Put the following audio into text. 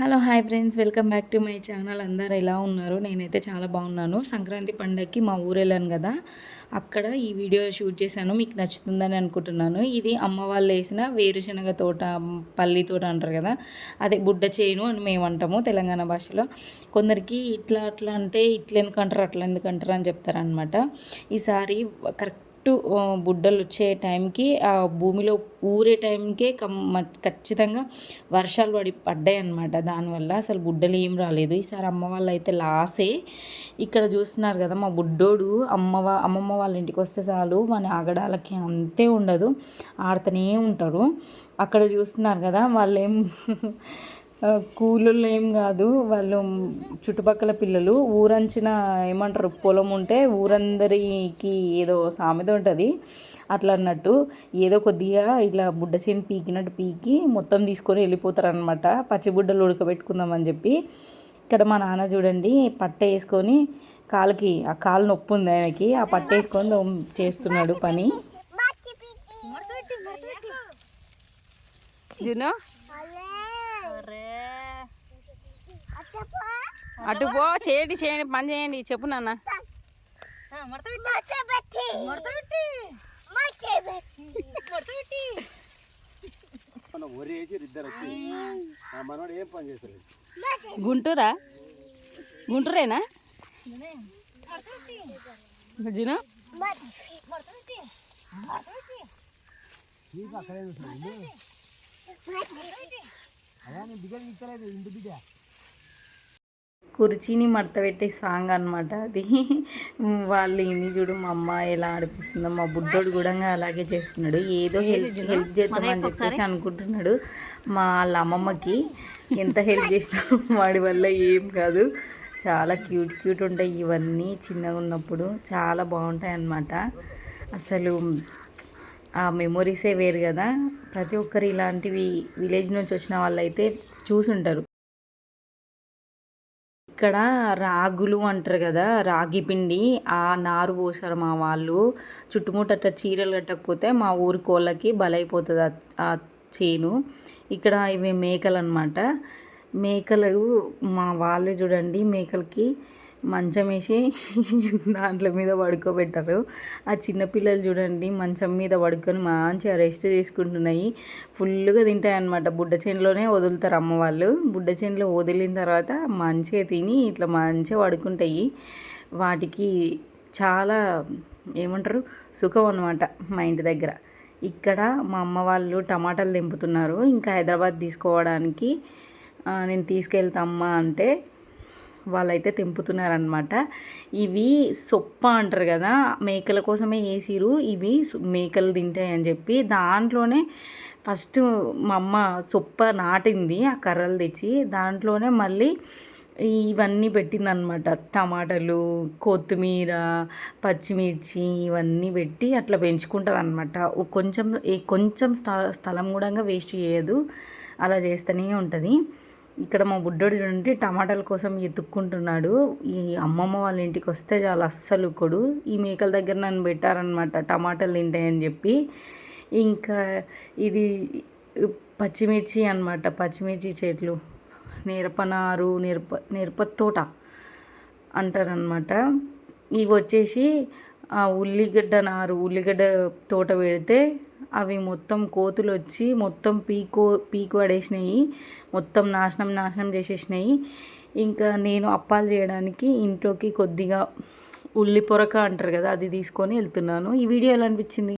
Hello hi friends. Welcome back to my channel. అందరు ఎలా ఉన్నారు? నేనైతే చాలా బాగున్నాను. సంక్రాంతి పండగకి మా ఊరు వెళ్ళాను కదా. అక్కడ ఈ వీడియో షూట్ చేశాను. మీకు నచ్చుతుందని అనుకుంటున్నాను. ఇది అమ్మ వాళ్ళు వేసిన వేరుశనగ తోట పల్లి తోట అంటారు కదా. అదే బుడ్డ చేను అని మేము అంటాము తెలంగాణ భాషలో. కొందరికి ఇట్లా అట్లా అంటే ఇట్లా ఎందుకంటారు అట్లా ఎందుకంటారు అని చెప్తారనమాట ఈసారి కరెక్ట్ బుడ్డలు వచ్చే టైంకి ఆ భూమిలో ఊరే టైంకే కమ్మ ఖచ్చితంగా వర్షాలు పడి పడ్డాయి అనమాట దానివల్ల అసలు బుడ్డలు ఏం రాలేదు. ఈసారి అమ్మ వాళ్ళు అయితే లాసే. ఇక్కడ చూస్తున్నారు కదా మా బుడ్డోడు అమ్మ అమ్మమ్మ వాళ్ళ ఇంటికి వస్తే చాలు మన ఆగడాలకి అంతే ఉండదు ఆడుతూనే ఉంటాడు అక్కడ చూస్తున్నారు కదా వాళ్ళేం కూలీలు ఏం కాదు వాళ్ళు చుట్టుపక్కల పిల్లలు ఊరంచిన ఏమంటారు పొలం ఉంటే ఊరందరికి ఏదో సామెత ఉంటుంది. అట్లా అన్నట్టు ఏదో కొద్దిగా ఇట్లా బుడ్డ చేను పీకినట్టు పీకి మొత్తం తీసుకొని వెళ్ళిపోతారనమాట పచ్చిబుడ్డలు ఉడకబెట్టుకుందామని చెప్పి. ఇక్కడ మా నాన్న చూడండి పట్ట వేసుకొని కాలుకి ఆ కాలు నొప్పి ఉంది ఆయనకి ఆ పట్ట వేసుకొని చేస్తున్నాడు పని. జునో? అటు పో చేయండి చేయండి పని చేయండి చెప్పు నాన్న. గుంటూరా? గుంటూరేనా? జినో? కుర్చీని మడత పెట్టే సాంగ్ అనమాట అది. వాళ్ళు ఇన్ని చూడు మా అమ్మ ఎలా ఆడిపిస్తుందో మా బుడ్డోడు కూడా అలాగే చేస్తున్నాడు. ఏదో హెల్ప్ హెల్ప్ చేద్దామని చెప్పేసి అనుకుంటున్నాడు. మా వాళ్ళ అమ్మమ్మకి ఎంత హెల్ప్ చేసినా వాడి వల్ల ఏం కాదు. చాలా క్యూట్ క్యూట్ ఉంటాయి ఇవన్నీ చిన్నగా ఉన్నప్పుడు. చాలా బాగుంటాయి అన్నమాట. అసలు ఆ మెమొరీసే వేరు కదా. ప్రతి ఒక్కరు ఇలాంటివి విలేజ్ నుంచి వచ్చిన వాళ్ళైతే చూసుంటారు. ఇక్కడ రాగులు అంటారు కదా రాగి పిండి ఆ నారు పోసారు మా వాళ్ళు. చుట్టుముట్టట చీరలు కట్టకపోతే మా ఊరి కోళ్ళకి బలైపోతుంది ఆ చేను. ఇక్కడ ఇవి మేకలు అనమాట మేకలు మా వాళ్ళు చూడండి మేకలకి మంచం వేసి దాంట్లో మీద పడుకోబెట్టారు. ఆ చిన్నపిల్లలు చూడండి మంచం మీద పడుకొని మంచిగా రెస్ట్ తీసుకుంటున్నాయి. ఫుల్గా తింటాయన్నమాట. బుడ్డ చేనులోనే వదులుతారు అమ్మ వాళ్ళు. బుడ్డ చేనులో వదిలిన తర్వాత మంచిగా తిని ఇట్లా మంచిగా పడుకుంటాయి. వాటికి చాలా ఏమంటారు? సుఖం అనమాట మా ఇంటి దగ్గర. ఇక్కడ మా అమ్మ వాళ్ళు టమాటాలు దింపుతున్నారు ఇంకా హైదరాబాద్ తీసుకోవడానికి నేను తీసుకెళ్తామ్మా అంటే వాళ్ళైతే తెంపుతున్నారనమాట ఇవి సొప్ప అంటారు కదా మేకల కోసమే వేసిరు ఇవి మేకలు తింటాయి అని చెప్పి దాంట్లోనే ఫస్ట్ మా అమ్మ సొప్ప నాటింది ఆ కర్రలు తెచ్చి దాంట్లోనే మళ్ళీ ఇవన్నీ పెట్టిందనమాట టమాటాలు కొత్తిమీర పచ్చిమిర్చి ఇవన్నీ పెట్టి అట్లా పెంచుకుంటుంది అనమాట కొంచెం కొంచెం స్థలం కూడా వేస్ట్ చేయదు అలా చేస్తూనే ఉంటుంది. ఇక్కడ మా బుడ్డోడు చూడండి టమాటాల కోసం ఎత్తుక్కుంటున్నాడు. ఈ అమ్మమ్మ వాళ్ళ ఇంటికి వస్తే చాలా అస్సలు కొడు. ఈ మేకల దగ్గర నన్ను పెట్టారనమాట టమాటాలు తింటాయని చెప్పి. ఇంకా ఇది పచ్చిమిర్చి అనమాట పచ్చిమిర్చి చెట్లు. నేర్పనారు నేర్ప నేర్పతోట అంటారనమాట ఇవి వచ్చేసి ఉల్లిగడ్డ నారు ఉల్లిగడ్డ తోట పెడితే అవి మొత్తం కోతులు వచ్చి మొత్తం పీకో పీకు పడేసినాయి. మొత్తం నాశనం నాశనం చేసేసినాయి. ఇంకా నేను అప్పాలు చేయడానికి ఇంట్లోకి కొద్దిగా ఉల్లి పొరక అంటారు కదా అది తీసుకొని వెళ్తున్నాను. ఈ వీడియో ఎలా అనిపించింది?